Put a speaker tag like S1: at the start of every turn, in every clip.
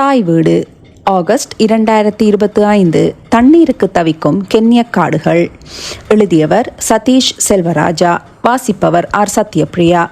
S1: தாய் வீடு. ஆகஸ்ட் இரண்டாயிரத்தி இருபத்தி ஐந்து தண்ணீருக்கு தவிக்கும் கென்ய காடுகள். எழுதியவர் சதீஷ் செல்வராஜா வாசிப்பவர் ஆர் சத்யபிரியா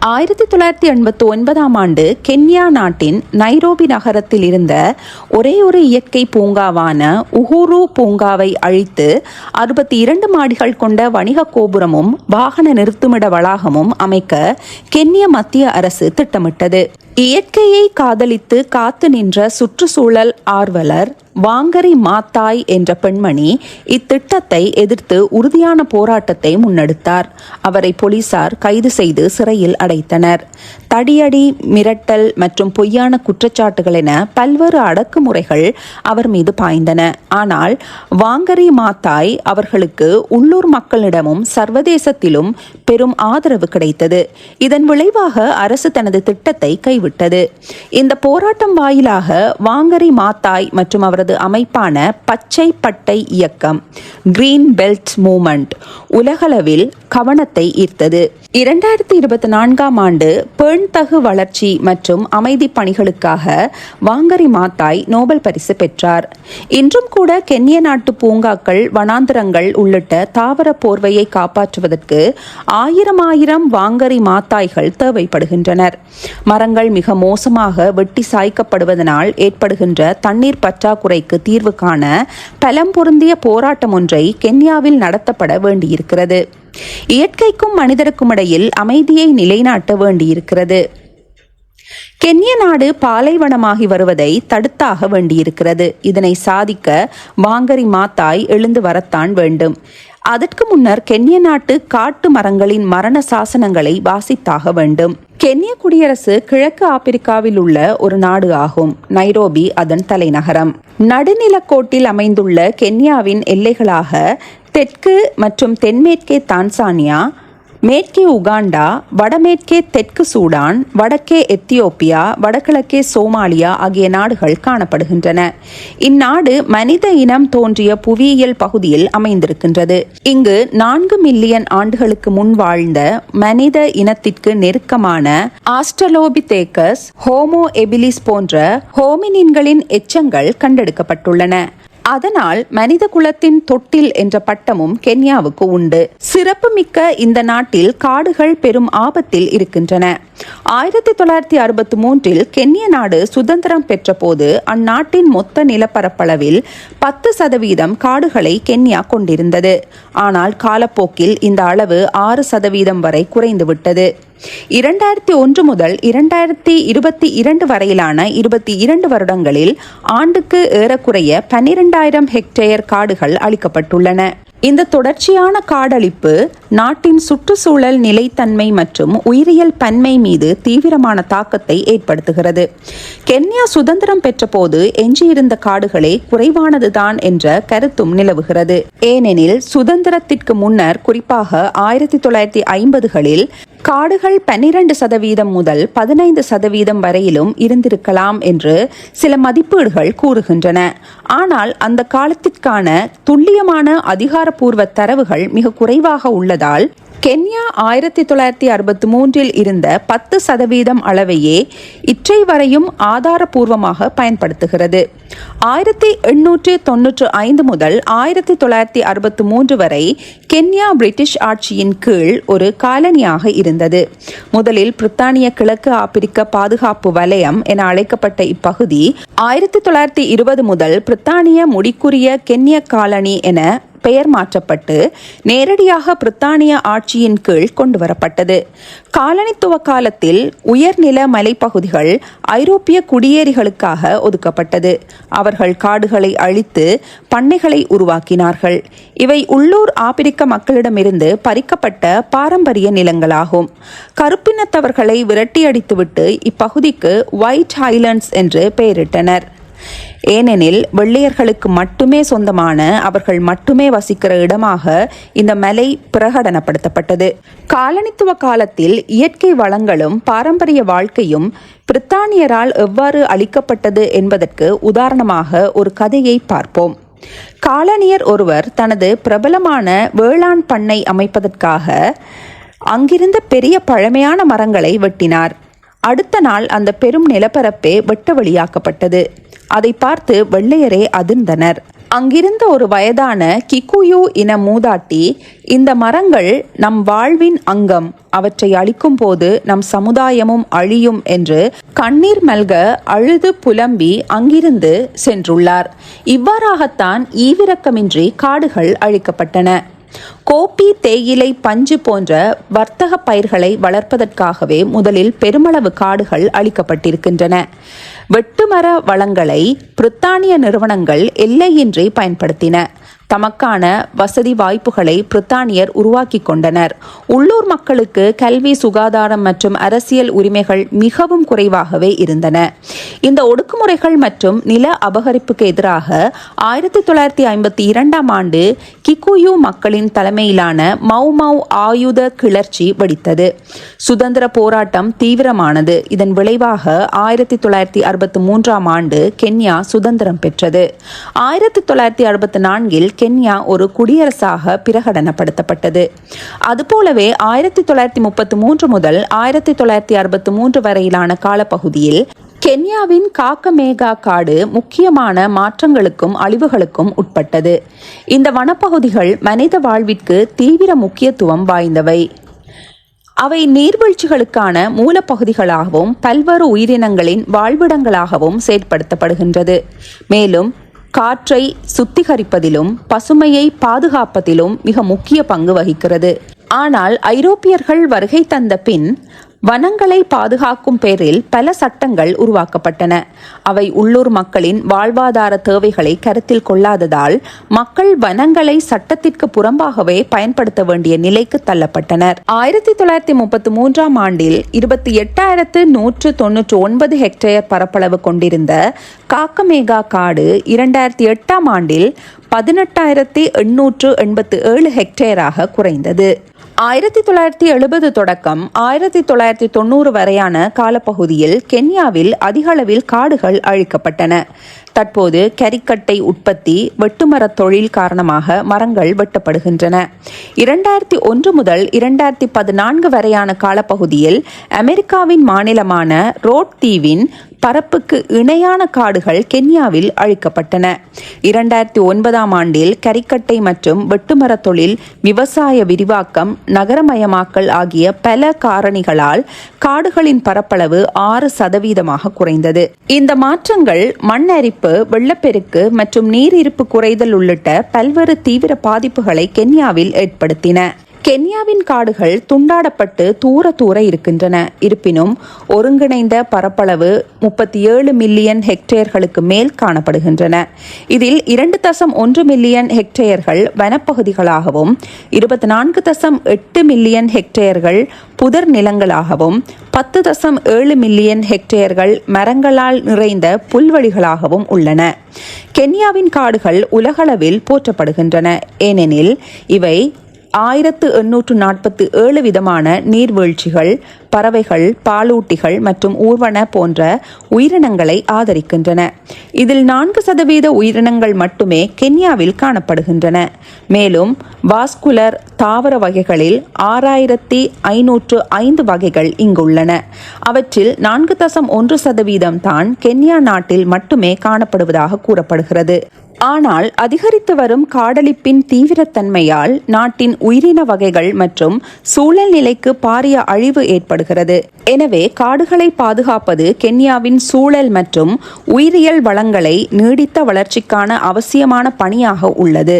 S1: ஆயிரத்தி தொள்ளாயிரத்தி எண்பத்தி ஒன்பதாம் ஆண்டு கென்யா நாட்டின் நைரோபி நகரத்தில் இருந்த ஒரே ஒரு இயற்கை பூங்காவான உஹுரு பூங்காவை அழித்து அறுபத்தி இரண்டு மாடிகள் கொண்ட வணிக கோபுரமும் வாகன நிறுத்துமிட வளாகமும் அமைக்க கென்ய மத்திய அரசு திட்டமிட்டது. இயற்கையை காதலித்து காத்து நின்ற சுற்றுச்சூழல் ஆர்வலர் வாங்கரி மாத்தாய் என்ற பெண்மணி இத்திட்டத்தை எதிர்த்து உறுதியான போராட்டத்தை முன்னெடுத்தார். அவரை போலீசார் கைது செய்து சிறையில் அடைத்தனர். தடியடி மிரட்டல் மற்றும் பொய்யான குற்றச்சாட்டுகள் என பல்வேறு அடக்குமுறைகள் அவர் மீது பாய்ந்தன. ஆனால் வாங்கரி மாத்தாய் அவர்களுக்கு உள்ளூர் மக்களிடமும் சர்வதேசத்திலும் பெரும் ஆதரவு கிடைத்தது. இதன் விளைவாக அரசு தனது திட்டத்தை கைவிட்டது. இந்த போராட்டம் வாயிலாக வாங்கரி மாத்தாய் மற்றும் அவரது அமைப்பான பச்சை பட்டை இயக்கம் கிரீன் பெல்ட் மூமெண்ட் உலகளவில் கவனத்தை ஈர்த்தது. இரண்டாயிரத்தி இருபத்தி நான்காம் ஆண்டு பெண்தகு வளர்ச்சி மற்றும் அமைதி பணிகளுக்காக வாங்கரி மாத்தாய் நோபல் பரிசு பெற்றார். இன்றும் கூட கென்ய நாட்டு பூங்காக்கள் வனாந்திரங்கள் உள்ளிட்ட தாவர போர்வையை காப்பாற்றுவதற்கு ஆயிரம் ஆயிரம் வாங்கரி மாத்தாய்கள் தேவைப்படுகின்றனர். மரங்கள் மிக மோசமாக வெட்டி சாய்க்கப்படுவதனால் ஏற்படுகின்ற தண்ணீர் பற்றாக்குறை பற்றாக்குறைக்கு தீர்வு காண பலம் பொருந்திய போராட்டம் ஒன்றை கென்யாவில் நடத்தப்பட வேண்டியிருக்கிறது. இயற்கைக்கும் மனிதருக்கும் இடையில் அமைதியை நிலைநாட்ட வேண்டியிருக்கிறது. கென்ய நாடு பாலைவனமாகி வருவதை தடுத்தாக வேண்டியிருக்கிறது. இதனை சாதிக்க வாங்கரி மாத்தாய் எழுந்து வரத்தான் வேண்டும். அதற்கு முன்னர் கென்ய நாட்டு காட்டு மரங்களின் மரண சாசனங்களை வாசித்தாக வேண்டும். கென்ய குடியரசு கிழக்கு ஆப்பிரிக்காவில் உள்ள ஒரு நாடு ஆகும். நைரோபி அதன் தலைநகரம். நடுநிலக்கோட்டில் அமைந்துள்ள கென்யாவின் எல்லைகளாக தெற்கு மற்றும் தென்மேற்கே தான்சானியா மேற்கே உகாண்டா வடமேற்கே தெற்கு சூடான் வடக்கே எத்தியோப்பியா வடகிழக்கே சோமாலியா ஆகிய நாடுகள் காணப்படுகின்றன. இந்நாடு மனித இனம் தோன்றிய புவியியல் பகுதியில் அமைந்திருக்கின்றது. இங்கு நான்கு மில்லியன் ஆண்டுகளுக்கு முன் வாழ்ந்த மனித இனத்திற்கு நெருக்கமான ஆஸ்ட்ரலோபிதேக்கஸ் ஹோமோ எபிலிஸ் போன்ற ஹோமினின்களின் எச்சங்கள் கண்டெடுக்கப்பட்டுள்ளன. அதனால் மனித குலத்தின் தொட்டில் என்ற பட்டமும் கென்யாவுக்கு உண்டு. சிறப்புமிக்க இந்த நாட்டில் காடுகள் பெரும் ஆபத்தில் இருக்கின்றன. ஆயிரத்தி தொள்ளாயிரத்தி அறுபத்தி மூன்றில் கென்ய நாடு சுதந்திரம் பெற்றபோது அந்நாட்டின் மொத்த நிலப்பரப்பளவில் பத்து சதவீதம் காடுகளை கென்யா கொண்டிருந்தது. ஆனால் காலப்போக்கில் இந்த அளவு ஆறு சதவீதம் வரை குறைந்துவிட்டது. இரண்டாயிரத்தி ஒன்று முதல் இரண்டாயிரத்தி இருபத்தி இரண்டு வரையிலான இருபத்தி இரண்டு வருடங்களில் ஆண்டுக்கு ஏறக்குறைய பன்னிரெண்டாயிரம் ஹெக்டேயர் காடுகள் அளிக்கப்பட்டுள்ளன இந்த தொடர்ச்சியான காடழிப்பு நாட்டின் சுற்றுச்சூழல் நிலைத்தன்மை மற்றும் உயிரியல் பன்மை மீது தீவிரமான தாக்கத்தை ஏற்படுத்துகிறது. கென்யா சுதந்திரம் பெற்றபோது எஞ்சியிருந்த காடுகளே குறைவானதுதான் என்ற கருத்தும் நிலவுகிறது. ஏனெனில் சுதந்திரத்திற்கு முன்னர் குறிப்பாக ஆயிரத்தி தொள்ளாயிரத்தி ஐம்பதுகளில் காடுகள் பன்னிரண்டு சதவீதம் முதல் பதினைந்து சதவீதம் வரையிலும் இருந்திருக்கலாம் என்று சில மதிப்பீடுகள் கூறுகின்றன. ஆனால் அந்த காலத்திற்கான துல்லியமான அதிகாரப்பூர்வ தரவுகள் மிக குறைவாக உள்ளதால் கென்யா ஆயிரத்தி தொள்ளாயிரத்தி அறுபத்தி மூன்றில் இருந்த பத்து சதவீதம் அளவையே இற்றை வரையும் ஆதாரபூர்வமாக பயன்படுத்துகிறது. ஆயிரத்தி எண்ணூற்றி தொன்னூற்று ஐந்து முதல் ஆயிரத்தி தொள்ளாயிரத்தி அறுபத்தி மூன்று வரை கென்யா பிரிட்டிஷ் ஆட்சியின் கீழ் ஒரு காலனியாக இருந்தது. முதலில் பிரித்தானிய கிழக்கு ஆப்பிரிக்க பாதுகாப்பு வலயம் என அழைக்கப்பட்ட இப்பகுதி ஆயிரத்தி தொள்ளாயிரத்தி இருபது முதல் பிரித்தானிய முடிக்குரிய கென்ய காலனி என பெயர் மாற்றப்பட்டு நேரடியாக பிரித்தானிய ஆட்சியின் கீழ் கொண்டு வரப்பட்டது காலனித்துவ காலத்தில் உயர்நில மலைப்பகுதிகள் ஐரோப்பிய குடியேறிகளுக்காக ஒதுக்கப்பட்டது. அவர்கள் காடுகளை அழித்து பண்ணைகளை உருவாக்கினார்கள். இவை உள்ளூர் ஆப்பிரிக்க மக்களிடமிருந்து பறிக்கப்பட்ட பாரம்பரிய நிலங்களாகும். கருப்பினத்தவர்களை விரட்டியடித்துவிட்டு இப்பகுதிக்கு ஒயிட் ஹைலண்ட்ஸ் என்று பெயரிட்டனர். ஏனெனில் வெள்ளையர்களுக்கு மட்டுமே சொந்தமான அவர்கள் மட்டுமே வசிக்கிற இடமாக இந்த மலை பிரகடனப்படுத்தப்பட்டது. காலனித்துவ காலத்தில் இயற்கை வளங்களும் பாரம்பரிய வாழ்க்கையும் பிரித்தானியரால் எவ்வாறு அளிக்கப்பட்டது என்பதற்கு உதாரணமாக ஒரு கதையை பார்ப்போம். காலனியர் ஒருவர் தனது பிரபலமான வேளாண் பண்ணை அமைப்பதற்காக அங்கிருந்த பெரிய பழமையான மரங்களை வெட்டினார். அடுத்த நாள் அந்த பெரும் நிலப்பரப்பே வெட்ட வெளியாக்கப்பட்டது. அதை பார்த்து வெள்ளையரே அதிர்ந்தனர். அங்கிருந்த ஒரு வயதான கிக்குயு இன மூதாட்டி இந்த மரங்கள் நம் வாழ்வின் அங்கம் அவற்றை அழிக்கும் போது நம் சமுதாயமும் அழியும் என்று கண்ணீர் மல்க அழுது புலம்பி அங்கிருந்து சென்றுள்ளார். இவ்வாறாகத்தான் ஈவிரக்கமின்றி காடுகள் அழிக்கப்பட்டன. கோப்பி தேயிலை பஞ்சு போன்ற வர்த்தக பயிர்களை வளர்ப்பதற்காகவே முதலில் பெருமளவு காடுகள் அளிக்கப்பட்டிருக்கின்றன. வெட்டுமர வளங்களை பிரித்தானிய நிறுவனங்கள் எல்லையின்றி பயன்படுத்தின. தமக்கான வசதி வாய்ப்புகளை பிரித்தானியர் உருவாக்கி கொண்டனர். உள்ளூர் மக்களுக்கு கல்வி சுகாதாரம் மற்றும் அரசியல் உரிமைகள் மிகவும் குறைவாகவே இருந்தன. இந்த ஒடுக்குமுறைகள் மற்றும் நில அபகரிப்புக்கு எதிராக ஆயிரத்தி தொள்ளாயிரத்தி ஐம்பத்தி இரண்டாம் ஆண்டு கிக்குயு மக்களின் தலைமையிலான மௌ மௌ ஆயுத கிளர்ச்சி வெடித்தது. சுதந்திர போராட்டம் தீவிரமானது. இதன் விளைவாக ஆயிரத்தி தொள்ளாயிரத்தி அறுபத்தி மூன்றாம் ஆண்டு கென்யா சுதந்திரம் பெற்றது. ஆயிரத்தி தொள்ளாயிரத்தி அறுபத்தி நான்கில் கென்யா ஒரு குடியரசாக பிரகடனப்படுத்தப்பட்டது. அதுபோலவே ஆயிரத்தி தொள்ளாயிரத்தி முப்பத்தி மூன்று முதல் ஆயிரத்தி தொள்ளாயிரத்தி அறுபத்தி மூன்று வரையிலான காலப்பகுதியில் கென்யாவின் காக்கமேகா காடு முக்கியமான மாற்றங்களுக்கும் அழிவுகளுக்கும் உட்பட்டது. இந்த வனப்பகுதிகள் மனித வாழ்விற்கு தீவிர முக்கியத்துவம் வாய்ந்தவை. அவை நீர்வீழ்ச்சிகளுக்கான மூலப்பகுதிகளாகவும் பல்வேறு உயிரினங்களின் வாழ்விடங்களாகவும் செயற்படுத்தப்படுகின்றது. மேலும் காற்றை சுத்திகரிப்பதிலும் பசுமையை பாதுகாப்பதிலும் மிக முக்கிய பங்கு வகிக்கிறது. ஆனால் ஐரோப்பியர்கள் வருகை தந்த பின் வனங்களை பாதுகாக்கும் பேரில் பல சட்டங்கள் உருவாக்கப்பட்டன. அவை உள்ளூர் மக்களின் வாழ்வாதார தேவைகளை கருத்தில் கொள்ளாததால் மக்கள் வனங்களை சட்டத்திற்கு புறம்பாகவே பயன்படுத்த வேண்டிய நிலைக்கு தள்ளப்பட்டனர். ஆயிரத்தி தொள்ளாயிரத்தி முப்பத்தி மூன்றாம் ஆண்டில் இருபத்தி எட்டாயிரத்து நூற்று தொன்னூற்று ஒன்பது ஹெக்டேயர் பரப்பளவு கொண்டிருந்த காக்கமேகா காடு இரண்டாயிரத்தி எட்டாம் ஆண்டில் பதினெட்டாயிரத்தி எண்ணூற்று எண்பத்து ஏழு ஹெக்டேராக குறைந்தது. ஆயிரத்தி தொள்ளாயிரத்தி எழுபது தொடக்கம் ஆயிரத்தி தொள்ளாயிரத்தி தொண்ணூறு வரையான காலப்பகுதியில் கென்யாவில் அதிகளவில் காடுகள் அழிக்கப்பட்டன. தற்போது கரிக்கட்டை உற்பத்தி வெட்டுமரத் தொழில் காரணமாக மரங்கள் வெட்டப்படுகின்றன. இரண்டாயிரத்தி ஒன்று முதல் இரண்டாயிரத்தி பதினான்கு வரையான காலப்பகுதியில் அமெரிக்காவின் மாநிலமான ரோட் தீவின் பரப்புக்கு இணையான காடுகள் கென்யாவில் அழிக்கப்பட்டன. இரண்டாயிரத்தி ஒன்பதாம் ஆண்டில் கரிக்கட்டை மற்றும் வெட்டுமரத் தொழில் விவசாய விரிவாக்கம் நகரமயமாக்கல் ஆகிய பல காரணிகளால் காடுகளின் பரப்பளவு ஆறு சதவீதமாக குறைந்தது. இந்த மாற்றங்கள் மண் அரிப்பு வெள்ளப்பெருக்கு மற்றும் நீர் இருப்பு குறைதல் உள்ளிட்ட பல்வேறு தீவிர பாதிப்புகளை கென்யாவில் ஏற்படுத்தின. கென்யாவின் காடுகள் துண்டாடப்பட்டு தூர தூர இருக்கின்றன. இருப்பினும் ஒருங்கிணைந்த பரப்பளவு முப்பத்தி ஏழு மில்லியன் ஹெக்டேர்களுக்கு மேல் காணப்படுகின்றன. இதில் இரண்டு தசம் ஒன்று மில்லியன் ஹெக்டேயர்கள் வனப்பகுதிகளாகவும் இருபத்தி நான்கு தசம் எட்டு மில்லியன் ஹெக்டேயர்கள் புதர் நிலங்களாகவும் பத்து தசம் ஏழு மில்லியன் ஹெக்டேயர்கள் மரங்களால் நிறைந்த புல்வெளிகளாகவும் உள்ளன. கென்யாவின் காடுகள் உலகளவில் போற்றப்படுகின்றன. ஏனெனில் இவை ஆயிரத்து எண்ணூற்று நாற்பத்தி ஏழு விதமான நீர்வீழ்ச்சிகள் பறவைகள் பாலூட்டிகள் மற்றும் ஊர்வன போன்ற உயிரினங்களை ஆதரிக்கின்றன. இதில் நான்கு சதவீத உயிரினங்கள் மட்டுமே கென்யாவில் காணப்படுகின்றன. மேலும் வாஸ்குலர் தாவர வகைகளில் ஆறாயிரத்தி ஐநூற்று ஐந்து வகைகள் இங்குள்ளன. அவற்றில் நான்கு தசம் ஒன்று சதவீதம் தான் கென்யா நாட்டில் மட்டுமே காணப்படுவதாக கூறப்படுகிறது. ஆனால் அதிகரித்து வரும் காடழிப்பின் தீவிரத்தன்மையால் நாட்டின் உயிரின வகைகள் மற்றும் சூழல் நிலைக்கு பாரிய அழிவு ஏற்படுகிறது. எனவே காடுகளை பாதுகாப்பது கென்யாவின் சூழல் மற்றும் உயிரியல் வளங்களை நீடித்த வளர்ச்சிக்கான அவசியமான பணியாக உள்ளது.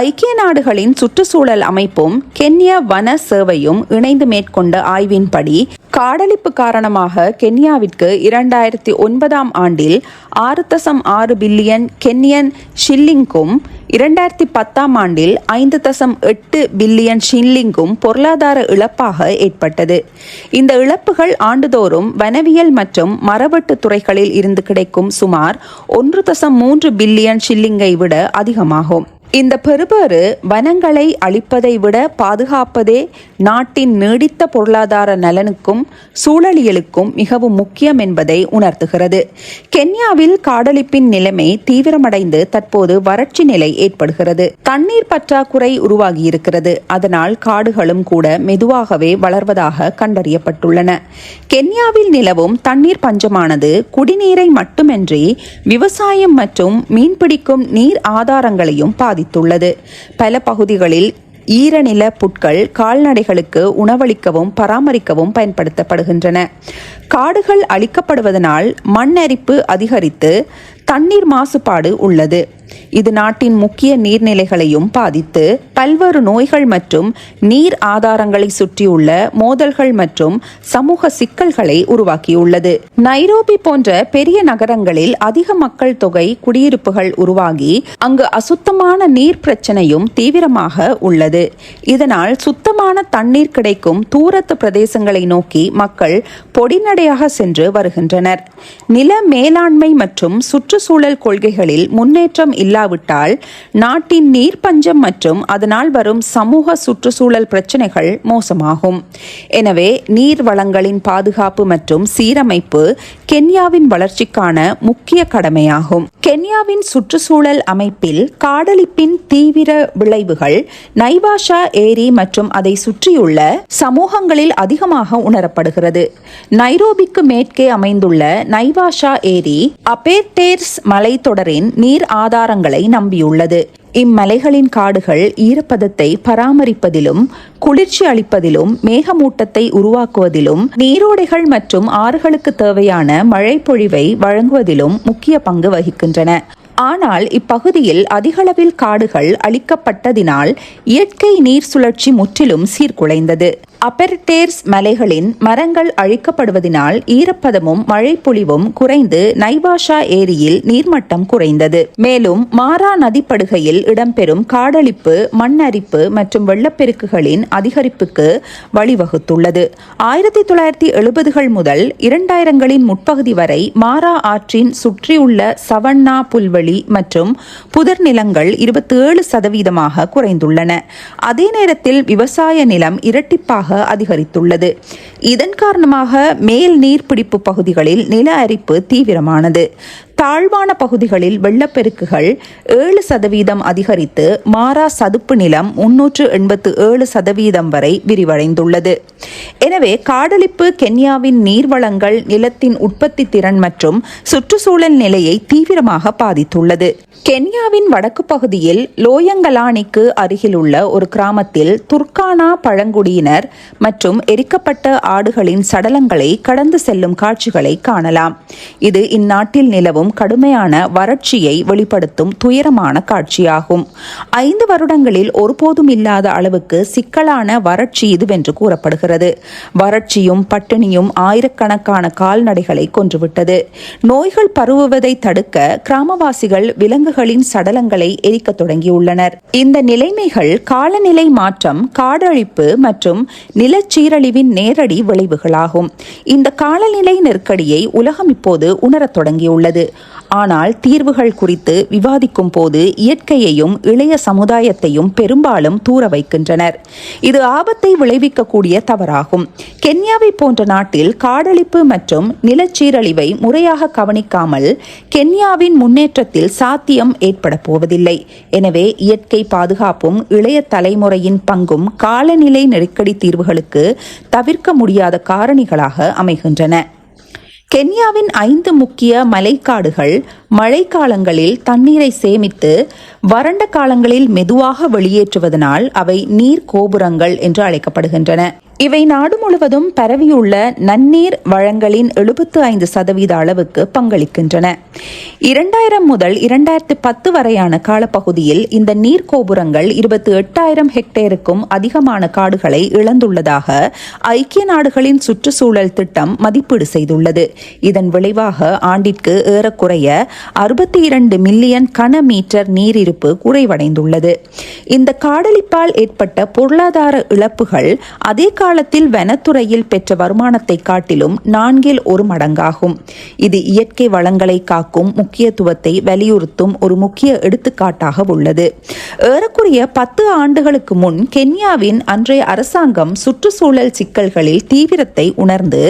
S1: ஐக்கிய நாடுகளின் சுற்றுச்சூழல் அமைப்பும் கென்யா வன சேவையும் இணைந்து மேற்கொண்ட ஆய்வின்படி காடழிப்பு காரணமாக கென்யாவிற்கு இரண்டாயிரத்தி ஒன்பதாம் ஆண்டில் ஆறு தசம் ஆறு பில்லியன் கென்யன் ஷில்லிங்கும் இரண்டாயிரத்தி பத்தாம் ஆண்டில் ஐந்து தசம் எட்டு பில்லியன் ஷில்லிங்கும் பொருளாதார இழப்பாக ஏற்பட்டது. இந்த இழப்புகள் ஆண்டுதோறும் வனவியல் மற்றும் மரவெட்டு துறைகளில் இருந்து கிடைக்கும் சுமார் ஒன்று தசம் மூன்று பில்லியன் ஷில்லிங்கை விட அதிகமாகும். இந்த பெருபேறு வனங்களை அழிப்பதை விட பாதுகாப்பதே நாட்டின் நீடித்த பொருளாதார நலனுக்கும் சூழலியலுக்கும் மிகவும் முக்கியம் என்பதை உணர்த்துகிறது. கென்யாவில் காடழிப்பின் நிலைமை தீவிரமடைந்து தற்போது வறட்சி நிலை ஏற்படுகிறது. தண்ணீர் பற்றாக்குறை உருவாகியிருக்கிறது. அதனால் காடுகளும் கூட மெதுவாகவே வளர்வதாக கண்டறியப்பட்டுள்ளன. கென்யாவில் நிலவும் தண்ணீர் பஞ்சமானது குடிநீரை மட்டுமின்றி விவசாயம் மற்றும் மீன்பிடிக்கும் நீர் ஆதாரங்களையும் பாதித்துள்ளது பல பகுதிகளில் ஈரநில புட்கள் கால்நடைகளுக்கு உணவளிக்கவும் பராமரிக்கவும் பயன்படுத்தப்படுகின்றன. காடுகள் அழிக்கப்படுவதனால் மண் அரிப்பு அதிகரித்து தண்ணீர் மாசுபாடு உள்ளது. இது நாட்டின் முக்கிய நீர்நிலைகளையும் பாதித்து பல்வேறு நோய்கள் மற்றும் நீர் ஆதாரங்களை சுற்றியுள்ள மோதல்கள் மற்றும் சமூக சிக்கல்களை உருவாக்கியுள்ளது. நைரோபி போன்ற பெரிய நகரங்களில் அதிக மக்கள் தொகை குடியிருப்புகள் உருவாகி அங்கு அசுத்தமான நீர் பிரச்சனையும் தீவிரமாக உள்ளது. இதனால் சுத்தமான தண்ணீர் கிடைக்கும் தூரத்து பிரதேசங்களை நோக்கி மக்கள் பொடிநடையாக சென்று வருகின்றனர். நில மேலாண்மை மற்றும் சுற்றுச்சூழல் கொள்கைகளில் முன்னேற்றம் இல்லாவிட்டால் நாட்டின் நீர் பஞ்சம் மற்றும் அதனால் வரும் சமூக சுற்றுச்சூழல் பிரச்சனைகள் மோசமாகும். எனவே நீர் வளங்களின் பாதுகாப்பு மற்றும் சீரமைப்பு கென்யாவின் வளர்ச்சிக்கான முக்கிய கடமையாகும். கென்யாவின் சுற்றுச்சூழல் அமைப்பில் காடழிப்பின் தீவிர விளைவுகள் நைவாஷா ஏரி மற்றும் அதை சுற்றியுள்ள சமூகங்களில் அதிகமாக உணரப்படுகிறது. நைரோபிக்கு மேற்கே அமைந்துள்ள நைவாஷா ஏரி அபேர்டேர்ஸ் மலைத்தொடரின் நீர் ஆதாரங்களை நம்பியுள்ளது. இம்மலைகளின் காடுகள் ஈரப்பதத்தை பராமரிப்பதிலும் குளிர்ச்சி அளிப்பதிலும் மேகமூட்டத்தை உருவாக்குவதிலும் நீரோடைகள் மற்றும் ஆறுகளுக்கு தேவையான மழைப்பொழிவை வழங்குவதிலும் முக்கிய பங்கு வகிக்கின்றன. ஆனால் இப்பகுதியில் அதிகளவில் காடுகள் அழிக்கப்பட்டதினால் இயற்கை நீர் சுழற்சி முற்றிலும் சீர்குலைந்தது. அப்பெர்டேர்ஸ் மலைகளின் மரங்கள் அழிக்கப்படுவதனால் ஈரப்பதமும் மழைப்பொழிவும் குறைந்து நைவாஷா ஏரியில் நீர்மட்டம் குறைந்தது. மேலும் மாரா நதிப்படுகையில் இடம்பெறும் காடழிப்பு மண் அரிப்பு மற்றும் வெள்ளப்பெருக்குகளின் அதிகரிப்புக்கு வழிவகுத்துள்ளது. ஆயிரத்தி தொள்ளாயிரத்தி எழுபதுகள் முதல் இரண்டாயிரங்களின் முற்பகுதி வரை மாரா ஆற்றின் சுற்றியுள்ள சவன்னா புல்வெளி மற்றும் புதர் நிலங்கள் இருபத்தி ஏழு சதவீதமாக குறைந்துள்ளன. அதே நேரத்தில் விவசாய நிலம் இரட்டிப்பாக அதிகரித்துள்ளது. இதன் காரணமாக மேல் நீர்பிடிப்பு பகுதிகளில் நில அரிப்பு தீவிரமானது. தாழ்வான பகுதிகளில் வெள்ளப்பெருக்குகள் ஏழு சதவீதம் அதிகரித்து மாறா சதுப்பு நிலம் முன்னூற்று எண்பத்து ஏழு சதவீதம் வரை விரிவடைந்துள்ளது. எனவே காடழிப்பு கென்யாவின் நீர்வளங்கள் நிலத்தின் உற்பத்தி திறன் மற்றும் சுற்றுச்சூழல் நிலையை தீவிரமாக பாதித்துள்ளது. கென்யாவின் வடக்கு பகுதியில் லோயங்கலானிக்கு அருகிலுள்ள ஒரு கிராமத்தில் துர்கானா பழங்குடியினர் மற்றும் எரிக்கப்பட்ட ஆடுகளின் சடலங்களை கடந்து செல்லும் காட்சிகளை காணலாம். இது இந்நாட்டில் நிலவும் கடுமையான வறட்சியை வெளிப்படுத்தும் துயரமான காட்சியாகும். ஐந்து வருடங்களில் ஒருபோதும் இல்லாத அளவுக்கு சிக்கலான வறட்சி இதுவென்று கூறப்படுகிறது. வறட்சியும் பட்டினியும் ஆயிரக்கணக்கான கால்நடைகளை கொன்றுவிட்டது. நோய்கள் பரவுவதை தடுக்க கிராமவாசிகள் விலங்குகளின் சடலங்களை எரிக்க தொடங்கியுள்ளனர். இந்த நிலைமைகள் காலநிலை மாற்றம் காடழிப்பு மற்றும் நிலச்சீரழிவின் நேரடி விளைவுகளாகும். இந்த காலநிலை நெருக்கடியை உலகம் இப்போது உணரத் தொடங்கியுள்ளது. ஆனால் தீர்வுகள் குறித்து விவாதிக்கும் போது இயற்கையையும் இளைய சமுதாயத்தையும் பெரும்பாலும் தூர வைக்கின்றனர். இது ஆபத்தை விளைவிக்கக்கூடிய தவறாகும். கென்யாவை போன்ற நாட்டில் காடழிப்பு மற்றும் நிலச்சீரழிவை முறையாக கவனிக்காமல் கென்யாவின் முன்னேற்றத்தில் சாத்தியம் ஏற்பட போவதில்லை. எனவே இயற்கை பாதுகாப்பும் இளைய தலைமுறையின் பங்கும் காலநிலை நெருக்கடி தீர்வுகளுக்கு தவிர்க்க முடியாத காரணிகளாக அமைகின்றன. கென்யாவின் ஐந்து முக்கிய மலைக்காடுகள் மழைக்காலங்களில் தண்ணீரை சேமித்து வறண்ட காலங்களில் மெதுவாக வெளியேற்றுவதனால் அவை நீர் கோபுரங்கள் என்று அழைக்கப்படுகின்றன. இவை நாடு முழுவதும் பரவியுள்ள நன்னீர் வளங்களின் எழுபத்து ஐந்து சதவீத அளவுக்கு பங்களிக்கின்றன. இரண்டாயிரம் முதல் இரண்டாயிரத்து பத்து வரையான காலப்பகுதியில் இந்த நீர் கோபுரங்கள் இருபத்தி எட்டாயிரம் ஹெக்டேருக்கும் அதிகமான காடுகளை இழந்துள்ளதாக ஐக்கிய நாடுகளின் சுற்றுச்சூழல் திட்டம் மதிப்பீடு செய்துள்ளது. இதன் விளைவாக ஆண்டிற்கு ஏறக்குறைய அறுபத்தி இரண்டு மில்லியன் கன மீட்டர் நீரிருப்பு குறைவடைந்துள்ளது. இந்த காடழிப்பால் ஏற்பட்ட பொருளாதார இழப்புகள் அதே பிற்காலத்தில் வனத்துறையில் பெற்ற வருமானத்தை காட்டிலும் நான்கில் ஒரு மடங்காகும். இது இயற்கை வளங்களை காக்கும் முக்கியத்துவத்தை வலியுறுத்தும் ஒரு முக்கிய எடுத்துக்காட்டாக உள்ளது. ஏறக்குறைய பத்து ஆண்டுகளுக்கு முன் கென்யாவின் அன்றைய அரசாங்கம் சுற்றுச்சூழல் சிக்கல்களில் தீவிரத்தை உணர்ந்து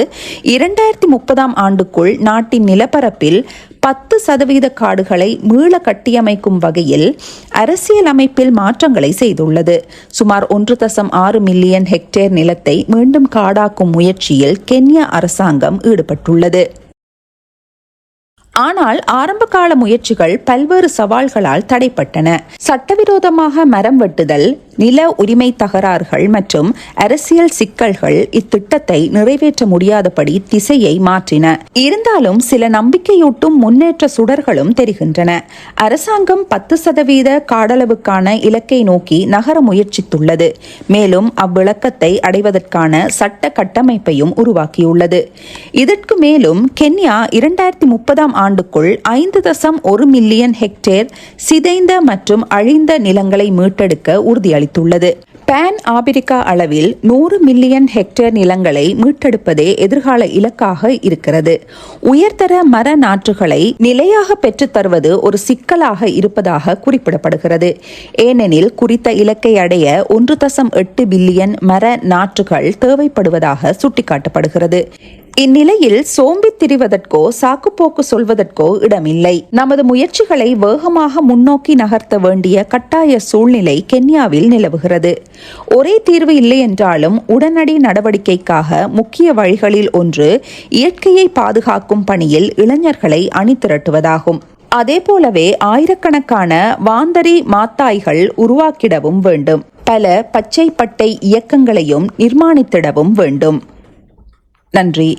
S1: இரண்டாயிரத்தி முப்பதாம் ஆண்டுக்குள் நாட்டின் நிலப்பரப்பில் பத்து சதவீத காடுகளை மீள கட்டியமைக்கும் வகையில் அரசியல் அமைப்பில் மாற்றங்களை செய்துள்ளது. சுமார் ஒன்று தசம் ஆறு மில்லியன் ஹெக்டேர் நிலத்தை மீண்டும் காடாக்கும் முயற்சியில் கென்யா அரசாங்கம் ஈடுபட்டுள்ளது. ஆனால் ஆரம்பகால முயற்சிகள் பல்வேறு சவால்களால் தடைப்பட்டன. சட்டவிரோதமாக மரம் வெட்டுதல் நில உரிமை தகராறுகள் மற்றும் அரசியல் சிக்கல்கள் இத்திட்டத்தை நிறைவேற்ற முடியாதபடி திசையை மாற்றின. இருந்தாலும் சில நம்பிக்கையூட்டும் முன்னேற்ற சுடர்களும் தெரிகின்றன. அரசாங்கம் பத்து சதவீத காடளவுக்கான இலக்கை நோக்கி நகர முயற்சித்துள்ளது. மேலும் அவ்விளக்கத்தை அடைவதற்கான சட்ட கட்டமைப்பையும் உருவாக்கியுள்ளது. இதற்கு மேலும் கென்யா இரண்டாயிரத்தி முப்பதாம் ஆண்டுக்குள் ஐந்து தசம் ஒரு மில்லியன் ஹெக்டேர் சிதைந்த மற்றும் அழிந்த நிலங்களை மீட்டெடுக்க அளித்துள்ளது. பேன் ஆபிரிக்கா அளவில் நூறு மில்லியன் ஹெக்டேர் நிலங்களை மீட்டெடுப்பதே எதிர்கால இலக்காக இருக்கிறது. உயர்தர மர நாற்றுகளை நிலையாக பெற்றுத் தருவது ஒரு சிக்கலாக இருப்பதாக குறிப்பிடப்படுகிறது. ஏனெனில் குறித்த இலக்கை அடைய ஒன்று தசம் எட்டு பில்லியன் மர நாற்றுகள் தேவைப்படுவதாக சுட்டிக்காட்டப்படுகிறது. இந்நிலையில் சோம்பித் திரிவதற்கோ சாக்குப்போக்கு சொல்வதற்கோ இடமில்லை. நமது முயற்சிகளை வேகமாக முன்னோக்கி நகர்த்த வேண்டிய கட்டாய சூழ்நிலை கென்யாவில் நிலவுகிறது. ஒரே தீர்வு இல்லை என்றாலும் உடனடி நடவடிக்கைக்காக முக்கிய வழிகளில் ஒன்று இயற்கையை பாதுகாக்கும் பணியில் இளைஞர்களை அணிதிரட்டுவதாகும். அதே போலவே ஆயிரக்கணக்கான வாந்தரி மாத்தாய்கள் உருவாக்கிடவும் வேண்டும். பல பச்சை பட்டை இயக்கங்களையும் நிர்மாணித்திடவும் வேண்டும். நன்றி.